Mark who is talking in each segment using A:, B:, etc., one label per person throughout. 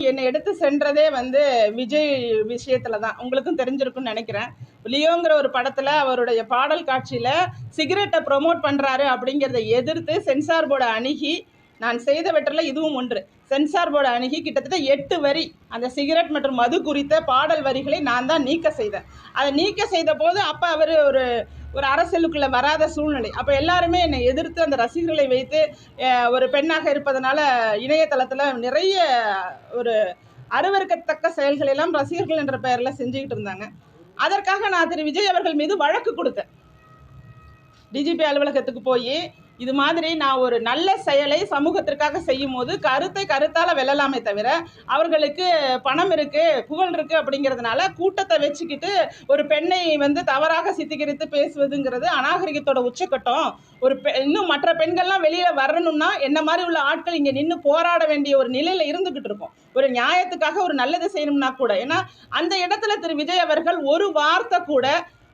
A: என்னை எடுத்து சென்றதே வந்து விஜய் விஷயத்துல தான் உங்களுக்கும் தெரிஞ்சிருக்கும்னு நினைக்கிறேன். லியோங்கிற ஒரு படத்துல அவருடைய பாடல் காட்சியில சிகரெட்டை ப்ரொமோட் பண்றாரு அப்படிங்கிறத எதிர்த்து சென்சார் போர்டை அணுகி நான் செய்தவற்றில் இதுவும் ஒன்று. சென்சார் போர்டு அணுகி கிட்டத்தட்ட எட்டு வரி அந்த சிகரெட் மற்றும் மது குறித்த பாடல் வரிகளை நான் தான் நீக்க செய்தேன். அதை நீக்க செய்த போது அப்போ அவர் ஒரு ஒரு அரசியலுக்குள்ள வராத சூழ்நிலை. அப்போ எல்லாருமே என்னை எதிர்த்து அந்த ரசிகர்களை வைத்து ஒரு பெண்ணாக இருப்பதனால இணையதளத்தில் நிறைய ஒரு அருவருக்கத்தக்க செயல்கள் எல்லாம் ரசிகர்கள் என்ற பெயரில் செஞ்சுக்கிட்டு இருந்தாங்க. அதற்காக நான் திரு. விஜய் அவர்கள் மீது வழக்கு கொடுத்தேன். டிஜிபி அலுவலகத்துக்கு போய் இது மாதிரி நான் ஒரு நல்ல செயலை சமூகத்திற்காக செய்யும் போது கருத்தை கருத்தால் வெல்லலாமே தவிர அவர்களுக்கு பணம் இருக்குது புகழ் இருக்குது அப்படிங்கிறதுனால கூட்டத்தை வச்சுக்கிட்டு ஒரு பெண்ணை வந்து தவறாக சித்திகரித்து பேசுவதுங்கிறது அநாகரிகத்தோட உச்சக்கட்டம். ஒரு பெ இன்னும் மற்ற பெண்கள்லாம் வெளியில் வரணும்னா என்ன மாதிரி உள்ள ஆட்கள் இங்கே நின்று போராட வேண்டிய ஒரு நிலையில் இருந்துக்கிட்டு இருக்கோம். ஒரு நியாயத்துக்காக ஒரு நல்லது செய்யணும்னா கூட. ஏன்னா அந்த இடத்துல திரு விஜய் அவர்கள் ஒரு வார்த்தை கூட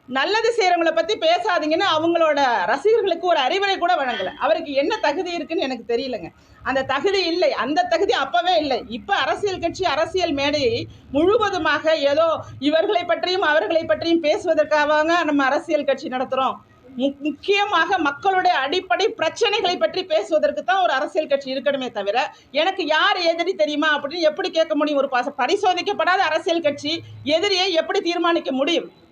A: நல்லது செய்கிறவங்கள பற்றி பேசாதீங்கன்னு அவங்களோட ரசிகர்களுக்கு ஒரு அறிவுரை கூட வழங்கலை. அவருக்கு என்ன தகுதி இருக்குன்னு எனக்கு தெரியலங்க. அந்த தகுதி இல்லை. அந்த தகுதி அப்போவே இல்லை. இப்போ அரசியல் கட்சி அரசியல் மேடையை முழுவதுமாக ஏதோ இவர்களை பற்றியும் அவர்களை பற்றியும் பேசுவதற்காக நம்ம அரசியல் கட்சி நடத்துகிறோம் மு- முக்கியமாக மக்களுடைய அடிப்படை பிரச்சனைகளை பற்றி பேசுவதற்கு தான் ஒரு அரசியல் கட்சி இருக்கணுமே தவிர எனக்கு யார் எதிரி தெரியுமா அப்படின்னு எப்படி கேட்க முடியும்? ஒரு பரிசோதிக்கப்படாத அரசியல் கட்சி எதிரியை எப்படி தீர்மானிக்க முடியும்?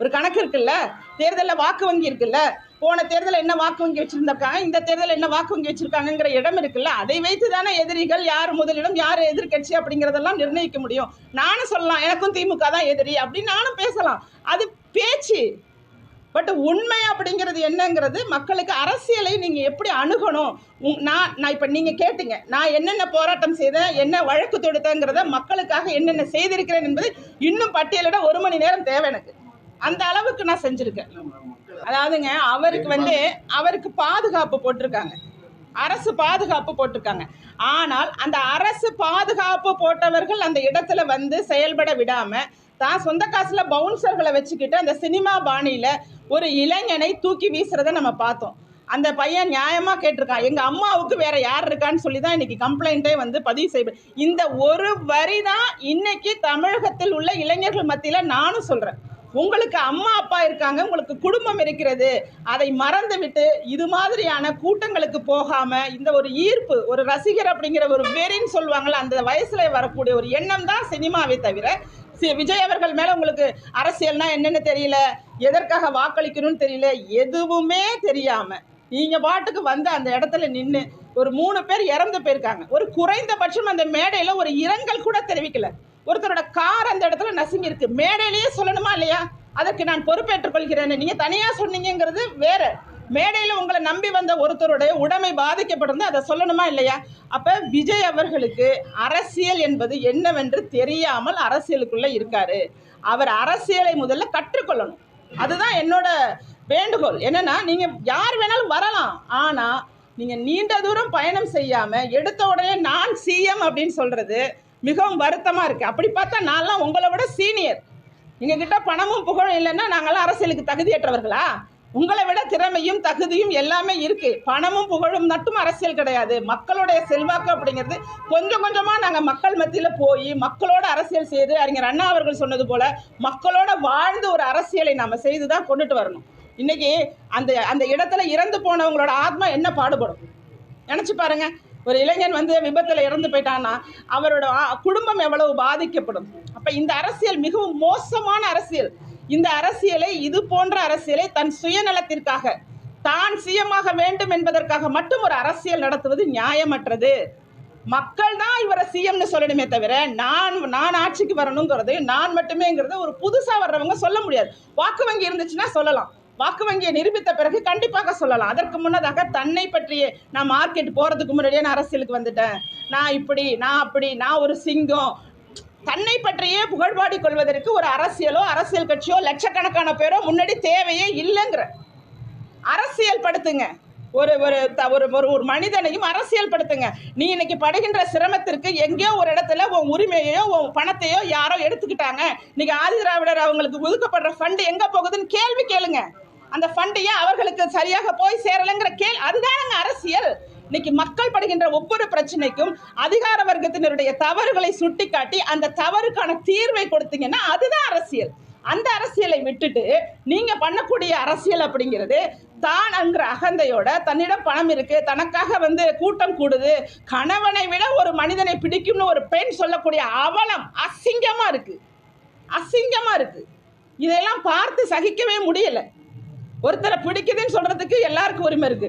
A: ஒரு கணக்கு இருக்குல்ல? தேர்தலில் வாக்கு வங்கி இருக்குல்ல? போன தேர்தலில் என்ன வாக்கு வங்கி வச்சிருந்திருக்காங்க? இந்த தேர்தலில் என்ன வாக்கு வங்கி வச்சிருக்காங்கங்கிற இடம் இருக்குல்ல? அதை வைத்து தானே எதிரிகள் யார் முதலிடம் யார் எதிர்க்கட்சி அப்படிங்கிறதெல்லாம் நிர்ணயிக்க முடியும். நானும் சொல்லலாம் எனக்கும் திமுக தான் எதிரி அப்படின்னு நானும் பேசலாம். அது பேச்சு. பட் உண்மை அப்படிங்கிறது என்னங்கிறது மக்களுக்கு அரசியலை நீங்கள் எப்படி அணுகணும்? நான் நான் இப்போ நீங்கள் கேட்டீங்க நான் என்னென்ன போராட்டம் செய்தேன் என்ன வழக்கு தொடுத்தேங்கிறத மக்களுக்காக என்னென்ன செய்திருக்கிறேன் என்பது இன்னும் பட்டியலிட ஒரு மணி நேரம் தேவை எனக்கு. அந்த அளவுக்கு நான் செஞ்சுருக்கேன். அதாவதுங்க அவருக்கு வந்து அவருக்கு பாதுகாப்பு போட்டிருக்காங்க. அரசு பாதுகாப்பு போட்டிருக்காங்க. ஆனால் அந்த அரசு பாதுகாப்பு போட்டவர்கள் அந்த இடத்துல வந்து செயல்பட விடாமல் தான் சொந்த காசில் பவுன்சர்களை வச்சுக்கிட்டு அந்த சினிமா பாணியில் ஒரு இளைஞனை தூக்கி வீசுறத நம்ம பார்த்தோம். அந்த பையன் நியாயமாக கேட்டிருக்கான். எங்கள் அம்மாவுக்கு வேற யார் இருக்கான்னு சொல்லி தான் இன்னைக்கு கம்ப்ளைண்ட்டே வந்து பதிவு செய்வேன் இந்த ஒரு வரி தான் இன்னைக்கு தமிழகத்தில் உள்ள இளைஞர்கள் மத்தியில் நானும் சொல்கிறேன் உங்களுக்கு அம்மா அப்பா இருக்காங்க உங்களுக்கு குடும்பம் இருக்கிறது அதை மறந்துவிட்டு இது மாதிரியான கூட்டங்களுக்கு போகாம இந்த ஒரு ஈர்ப்பு ஒரு ரசிகர் அப்படிங்கிற ஒரு வெறின்னு சொல்லுவாங்கள அந்த வயசுல வரக்கூடிய ஒரு எண்ணம் தான் சினிமாவை தவிர சி- விஜய் அவர்கள் மேல உங்களுக்கு அரசியல்னா என்னன்னு தெரியல எதற்காக வாக்களிக்கணும்னு தெரியல எதுவுமே தெரியாம நீங்க பாட்டுக்கு வந்து அந்த இடத்துல நின்று ஒரு மூணு பேர் இறந்து போயிருக்காங்க. ஒரு குறைந்தபட்சம் அந்த மேடையில ஒரு இரங்கல் கூட தெரிவிக்கல. ஒருத்தரோட கார் அந்த இடத்துல நசுங்கி இருக்கு மேடையிலேயே சொல்லணுமா இல்லையா? அதற்கு நான் பொறுப்பேற்றுக் கொள்கிறேன். நீங்க தனியா சொன்னீங்கிறது வேற. மேடையில் உங்களை நம்பி வந்த ஒருத்தருடைய உடைமை பாதிக்கப்பட்டிருந்தா அதை சொல்லணுமா இல்லையா? அப்போ விஜய் அவர்களுக்கு அரசியல் என்பது என்னவென்று தெரியாமல் அரசியலுக்குள்ளே இருக்காரு. அவர் அரசியலை முதல்ல கற்றுக்கொள்ளணும். அதுதான் என்னோட வேண்டுகோள். என்னன்னா நீங்கள் யார் வேணாலும் வரலாம். ஆனால் நீங்கள் நீண்ட தூரம் பயணம் செய்யாமல் எடுத்த உடனே நான் சிஎம் அப்படின்னு சொல்கிறது மிகவும் வருத்தமாக இருக்குது அப்படி பார்த்தா நான்லாம் உங்களை விட சீனியர் எங்ககிட்ட பணமும் புகழும் இல்லைன்னா நாங்களாம் அரசியலுக்கு தகுதியற்றவர்களா? உங்களை விட திறமையும் தகுதியும் எல்லாமே இருக்கு. பணமும் புகழும் மட்டும் அரசியல் கிடையாது. மக்களுடைய செல்வாக்கு அப்படிங்கிறது கொஞ்சம் கொஞ்சமாக நாங்கள் மக்கள் மத்தியில் போய் மக்களோட அரசியல் செய்து அறிஞர் அண்ணா அவர்கள் சொன்னது போல மக்களோட வாழ்ந்து ஒரு அரசியலை நாம் செய்து தான் கொண்டுட்டு வரணும். இன்னைக்கு அந்த அந்த இடத்துல இறந்து போனவங்களோட ஆத்மா என்ன பாடுபடும்? நினச்சி பாருங்கள் ஒரு இளைஞன் வந்து விபத்தில் இறந்து போயிட்டான்னா அவரோட குடும்பம் எவ்வளவு பாதிக்கப்படும்? அப்போ இந்த அரசியல் மிகவும் மோசமான அரசியல். இந்த அரசியலை இது போன்ற அரசியலை தன் சுயநலத்திற்காக தான் சுயமாக வேண்டும் என்பதற்காக மட்டும் ஒரு அரசியல் நடத்துவது நியாயமற்றது. மக்கள் தான் இவரை சிஎம்னு சொல்லணுமே தவிர நான் நான் ஆட்சிக்கு வரணுங்கிறது நான் மட்டுமேங்கிறத ஒரு புதுசாக வர்றவங்க சொல்ல முடியாது. வாக்கு வங்கி இருந்துச்சுன்னா சொல்லலாம். வாக்கு வங்கியை நிரூபித்த பிறகு கண்டிப்பாக சொல்லலாம். அதற்கு முன்னதாக தன்னை பற்றியே நான் மார்க்கெட் போகிறதுக்கு முன்னாடியே நான் அரசியலுக்கு வந்துட்டேன். நான் இப்படி நான் அப்படி நான் ஒரு சிங்கம். தன்னை பற்றியே புகழ்பாடி கொள்வதற்கு ஒரு அரசியலோ அரசியல் கட்சியோ லட்சக்கணக்கான பேரோ முன்னாடி தேவையே இல்லைங்கிற. அரசியல் படுத்துங்க. ஒரு ஒரு த- ஒரு ஒரு ஒரு மனிதனையும் அரசியல் படுத்துங்க. நீ இன்னைக்கு படுகின்ற சிரமத்திற்கு எங்கேயோ ஒரு இடத்துல உன் உரிமையோ உன் பணத்தையோ யாரோ எடுத்துக்கிட்டாங்க. இன்னைக்கு ஆதி திராவிடர் அவங்களுக்கு ஒதுக்கப்படுற ஃபண்டு எங்கே போகுதுன்னு கேள்வி கேளுங்க. அந்த ஃபண்டு ஏன் அவர்களுக்கு சரியாக போய் சேரலைங்கிற கேள் அதுதானங்க அரசியல். இன்னைக்கு மக்கள் படுகின்ற ஒவ்வொரு பிரச்சனைக்கும் அதிகார வர்க்கத்தினருடைய தவறுகளை சுட்டிக்காட்டி அந்த தவறுக்கான தீர்வை கொடுத்தீங்கன்னா அதுதான் அரசியல். அந்த அரசியலை விட்டுட்டு நீங்க பண்ணக்கூடிய அரசியல் அப்படிங்கிறது தான் என்கிற அகந்தையோட தன்னிடம் பணம் இருக்கு தனக்காக வந்து கூட்டம் கூடுது கணவனை விட ஒரு மனிதனை பிடிக்கும்னு ஒரு பெண் சொல்லக்கூடிய அவலம் அசிங்கமா இருக்கு. அசிங்கமா இருக்கு. இதெல்லாம் பார்த்து சகிக்கவே முடியல. ஒருத்தரை பிடிக்குதுன்னு சொல்றதுக்கு எல்லாருக்கும் உரிமை இருக்கு.